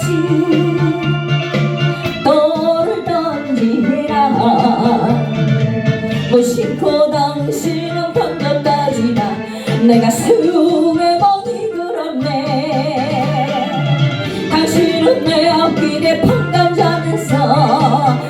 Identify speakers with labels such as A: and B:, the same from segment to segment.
A: 없이 너를 던지라. 무심코 뭐 당신은 던졌다지 나 내가 숨에 못이 그렇네. 당신은 내 앞길에 판단자면서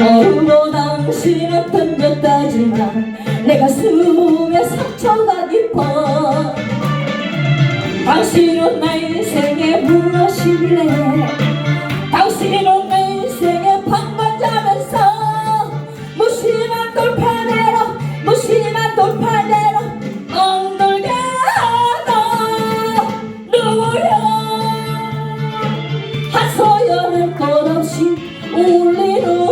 A: 어음도 당신은 던졌다지만 내 가슴에 상처가 깊어. 당신은 내 인생의 무엇이길래? 당신은 내 인생의 방관자면서 무심한 돌파대로 무심한 돌파대로 억눌게 하다 누구야 한소연은 끝없이 울리는